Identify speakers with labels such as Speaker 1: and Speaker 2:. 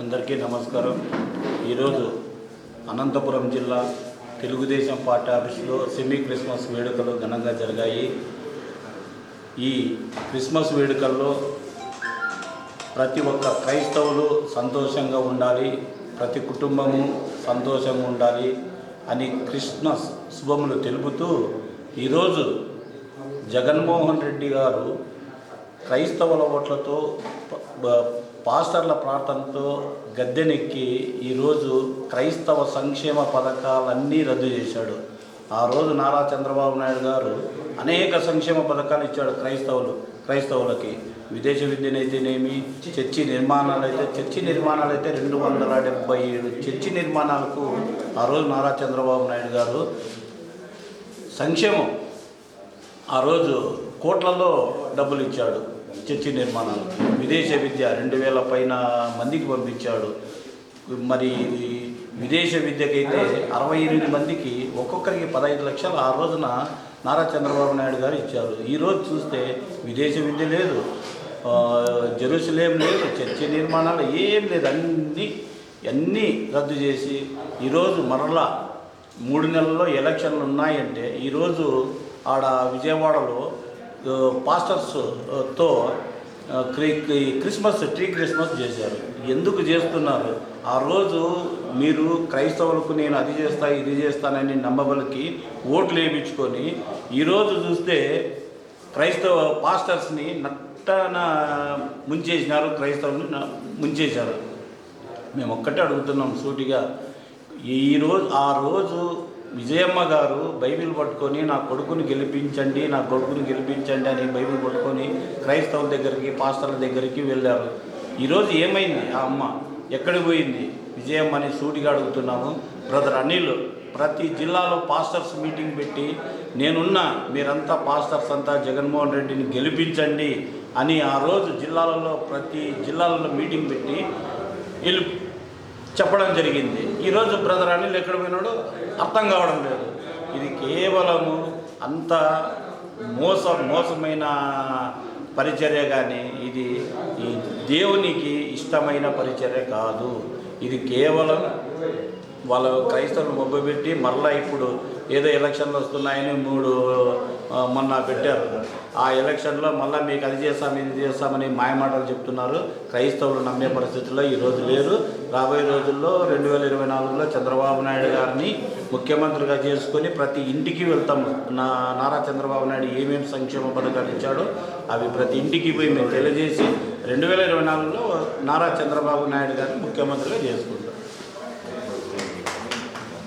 Speaker 1: అందరికీ నమస్కారం. ఈరోజు అనంతపురం జిల్లా తెలుగుదేశం పార్టీ ఆఫీసులో సెమీ క్రిస్మస్ వేడుకలు ఘనంగా జరిగాయి. ఈ క్రిస్మస్ వేడుకల్లో ప్రతి ఒక్క క్రైస్తవులు సంతోషంగా ఉండాలి ప్రతి కుటుంబము సంతోషంగా ఉండాలి అని క్రిస్మస్ శుభములు తెలుపుతూ ఈరోజు జగన్మోహన్ రెడ్డి గారు క్రైస్తవుల ఓట్లతో పాస్టర్ల ప్రార్థనతో గద్దెనెక్కి ఈరోజు క్రైస్తవ సంక్షేమ పథకాలన్నీ రద్దు చేశాడు. ఆ రోజు నారా చంద్రబాబు నాయుడు గారు అనేక సంక్షేమ పథకాలు ఇచ్చాడు క్రైస్తవులు క్రైస్తవులకి. విదేశ విద్యనైతేనేమి చర్చి నిర్మాణాలు అయితే చర్చి నిర్మాణాలు అయితే రెండు వందల డెబ్బై ఏడు చర్చి నిర్మాణాలకు ఆ రోజు నారా చంద్రబాబు నాయుడు గారు సంక్షేమం. ఆ రోజు కోట్లలో డబ్బులు ఇచ్చాడు చర్చి నిర్మాణాలు. విదేశ విద్య రెండు వేల పైన మందికి పంపించాడు. మరి విదేశ విద్యకైతే అరవై ఎనిమిది మందికి ఒక్కొక్కరికి పదహైదు లక్షలు ఆ రోజున నారా చంద్రబాబు నాయుడు గారు ఇచ్చారు. ఈరోజు చూస్తే విదేశ విద్య లేదు జెరూసలేం లేదు చర్చి నిర్మాణాలు ఏం లేదు. అన్నీ అన్నీ రద్దు చేసి ఈరోజు మరలా మూడు నెలల్లో ఎలక్షన్లు ఉన్నాయంటే ఈరోజు ఆడ విజయవాడలో పాస్టర్స్తో క్రి- క్రిస్మస్ ట్రీ క్రిస్మస్ చేశారు. ఎందుకు చేస్తున్నారు? ఆ రోజు మీరు క్రైస్తవులకు నేను అది చేస్తా ఇది చేస్తానని నమ్మబలికి ఓట్లు వేయించుకొని ఈరోజు చూస్తే క్రైస్తవ పాస్టర్స్ని నట్టన ముంచేసినారు క్రైస్తవుని ముంచేశారు. మేము ఒక్కటే అడుగుతున్నాం సూటిగా. ఈరోజు ఆ రోజు విజయమ్మ గారు బైబిల్ పట్టుకొని నా కొడుకుని గెలిపించండి నా కొడుకుని గెలిపించండి అని బైబిల్ పట్టుకొని క్రైస్తవుల దగ్గరికి పాస్టర్ల దగ్గరికి వెళ్ళారు. ఈరోజు ఏమైంది? ఆ అమ్మ ఎక్కడికి పోయింది? విజయమ్మ అని సూటిగా అడుగుతున్నాము. బ్రదర్ అనిల్ ప్రతి జిల్లాలో పాస్టర్స్ మీటింగ్ పెట్టి నేనున్నా మీరంతా పాస్టర్స్ అంతా జగన్మోహన్ రెడ్డిని గెలిపించండి అని ఆ రోజు జిల్లాలలో ప్రతి జిల్లాలలో మీటింగ్ పెట్టి వెళ్ళి చెప్పడం జరిగింది. ఈరోజు బ్రదర్ అనిల్ ఎక్కడ పోయినాడు అర్థం కావడం లేదు. ఇది కేవలము అంత మోసం మోసమైన పరిచర్య కానీ ఇది ఈ దేవునికి ఇష్టమైన పరిచర్య కాదు. ఇది కేవలం వాళ్ళ క్రైస్తవులు మొబ్బపెట్టి మళ్ళీ ఇప్పుడు ఏదో ఎలక్షన్లు వస్తున్నాయని మూడు మొన్న పెట్టారు. ఆ ఎలక్షన్లో మళ్ళీ మీకు అది చేస్తాం ఇది చేస్తామని మాయమాటలు చెప్తున్నారు. క్రైస్తవులు నమ్మే పరిస్థితుల్లో ఈరోజు లేరు. రాబోయే రోజుల్లో రెండు వేల ఇరవై నాలుగులో చంద్రబాబు నాయుడు గారిని ముఖ్యమంత్రిగా చేసుకొని ప్రతి ఇంటికి వెళ్తాం. నా నారా చంద్రబాబు నాయుడు ఏమేమి సంక్షేమ పథకాలు ఇచ్చాడో అవి ప్రతి ఇంటికి పోయి మేము తెలియజేసి రెండు వేల ఇరవై నాలుగులో నారా చంద్రబాబు నాయుడు గారిని ముఖ్యమంత్రిగా చేసుకుంటాం.